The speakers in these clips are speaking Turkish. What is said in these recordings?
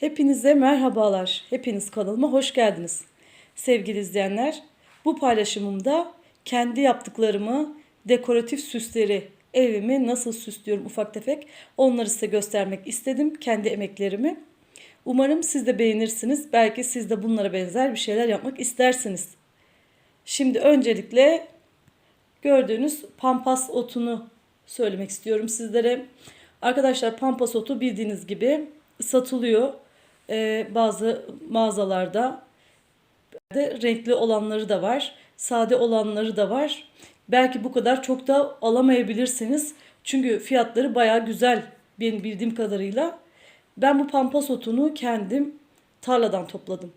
Hepinize merhabalar. Hepiniz kanalıma hoş geldiniz. Sevgili izleyenler, bu paylaşımımda kendi yaptıklarımı, dekoratif süsleri, evimi nasıl süslüyorum ufak tefek onları size göstermek istedim. Kendi emeklerimi. Umarım siz de beğenirsiniz. Belki siz de bunlara benzer bir şeyler yapmak istersiniz. Şimdi öncelikle gördüğünüz pampas otunu söylemek istiyorum sizlere. Arkadaşlar pampas otu bildiğiniz gibi satılıyor Ee, bazı mağazalarda. De renkli olanları da var, sade olanları da var. Belki bu kadar çok da alamayabilirsiniz. Çünkü fiyatları baya güzel benim bildiğim kadarıyla. Ben bu pampas otunu kendim tarladan topladım.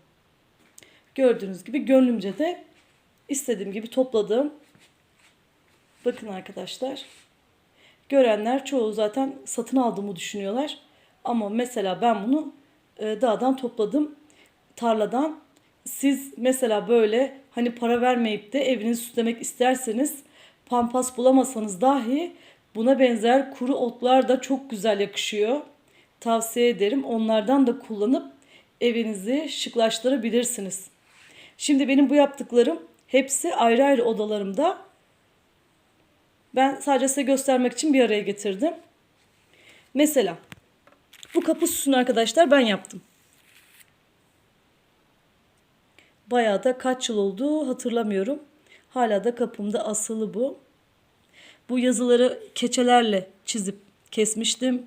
Gördüğünüz gibi gönlümce de istediğim gibi topladım. Bakın arkadaşlar. Görenler çoğu zaten satın aldığımı düşünüyorlar. Ama mesela ben bunu e, dağdan topladım. Tarladan. Siz mesela böyle hani para vermeyip de evinizi süslemek isterseniz pampas bulamasanız dahi buna benzer kuru otlar da çok güzel yakışıyor. Tavsiye ederim. Onlardan da kullanıp evinizi şıklaştırabilirsiniz. Şimdi benim bu yaptıklarım hepsi ayrı ayrı odalarımda. Ben sadece size göstermek için bir araya getirdim. Mesela bu kapı süsünü arkadaşlar ben yaptım. Bayağı da kaç yıl oldu hatırlamıyorum. Hala da kapımda asılı bu. Bu yazıları keçelerle çizip kesmiştim.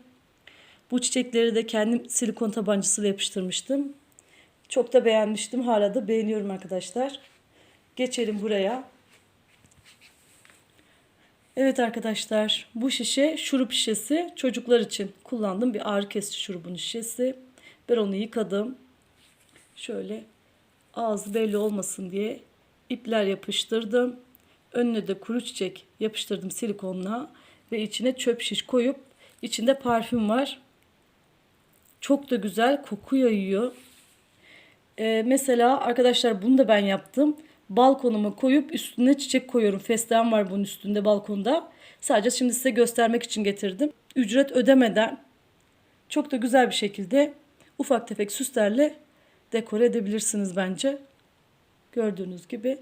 Bu çiçekleri de kendim silikon tabancasıyla yapıştırmıştım. Çok da beğenmiştim. Hala da beğeniyorum arkadaşlar. Geçelim buraya. Evet arkadaşlar bu şişe şurup şişesi çocuklar için kullandım bir ağrı kesici şurubun şişesi. Ben onu yıkadım. Şöyle ağzı belli olmasın diye ipler yapıştırdım. Önüne de kuru çiçek yapıştırdım silikonla ve içine çöp şiş koyup içinde parfüm var. Çok da güzel koku yayıyor. Ee, mesela arkadaşlar bunu da ben yaptım balkonuma koyup üstüne çiçek koyuyorum. Fesleğen var bunun üstünde balkonda. Sadece şimdi size göstermek için getirdim. Ücret ödemeden çok da güzel bir şekilde ufak tefek süslerle dekore edebilirsiniz bence. Gördüğünüz gibi.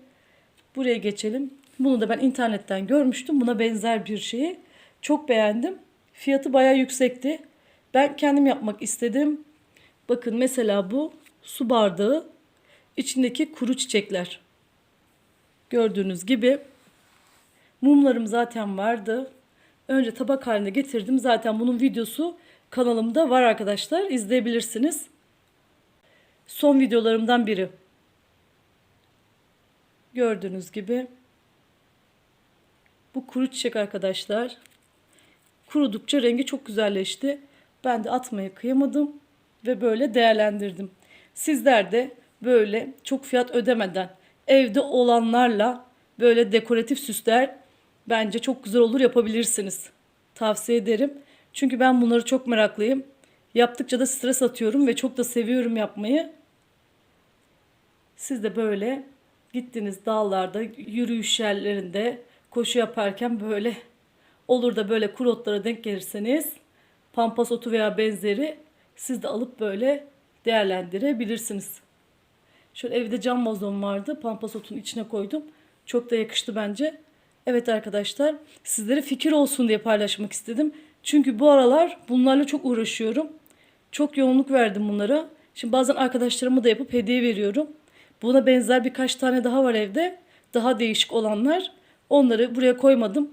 Buraya geçelim. Bunu da ben internetten görmüştüm. Buna benzer bir şeyi. Çok beğendim. Fiyatı bayağı yüksekti. Ben kendim yapmak istedim. Bakın mesela bu su bardağı. içindeki kuru çiçekler. Gördüğünüz gibi mumlarım zaten vardı. Önce tabak haline getirdim. Zaten bunun videosu kanalımda var arkadaşlar. İzleyebilirsiniz. Son videolarımdan biri. Gördüğünüz gibi bu kuru çiçek arkadaşlar. Kurudukça rengi çok güzelleşti. Ben de atmaya kıyamadım ve böyle değerlendirdim. Sizler de böyle çok fiyat ödemeden evde olanlarla böyle dekoratif süsler bence çok güzel olur yapabilirsiniz. Tavsiye ederim. Çünkü ben bunları çok meraklıyım. Yaptıkça da stres atıyorum ve çok da seviyorum yapmayı. Siz de böyle gittiğiniz dağlarda, yürüyüş yerlerinde koşu yaparken böyle olur da böyle kurotlara denk gelirseniz pampas otu veya benzeri siz de alıp böyle değerlendirebilirsiniz. Şöyle evde cam vazom vardı. Pampasotun içine koydum. Çok da yakıştı bence. Evet arkadaşlar sizlere fikir olsun diye paylaşmak istedim. Çünkü bu aralar bunlarla çok uğraşıyorum. Çok yoğunluk verdim bunlara. Şimdi bazen arkadaşlarıma da yapıp hediye veriyorum. Buna benzer birkaç tane daha var evde. Daha değişik olanlar. Onları buraya koymadım.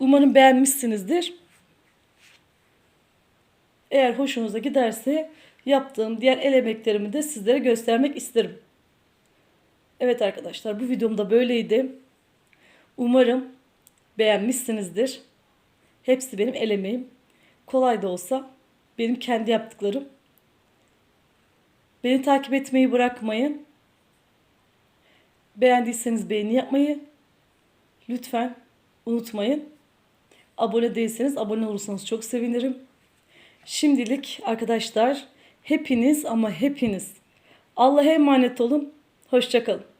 Umarım beğenmişsinizdir. Eğer hoşunuza giderse yaptığım diğer el emeklerimi de sizlere göstermek isterim. Evet arkadaşlar bu videom da böyleydi. Umarım beğenmişsinizdir. Hepsi benim el emeğim. Kolay da olsa benim kendi yaptıklarım. Beni takip etmeyi bırakmayın. Beğendiyseniz beğeni yapmayı lütfen unutmayın. Abone değilseniz abone olursanız çok sevinirim. Şimdilik arkadaşlar hepiniz ama hepiniz Allah'a emanet olun. Hoşçakalın.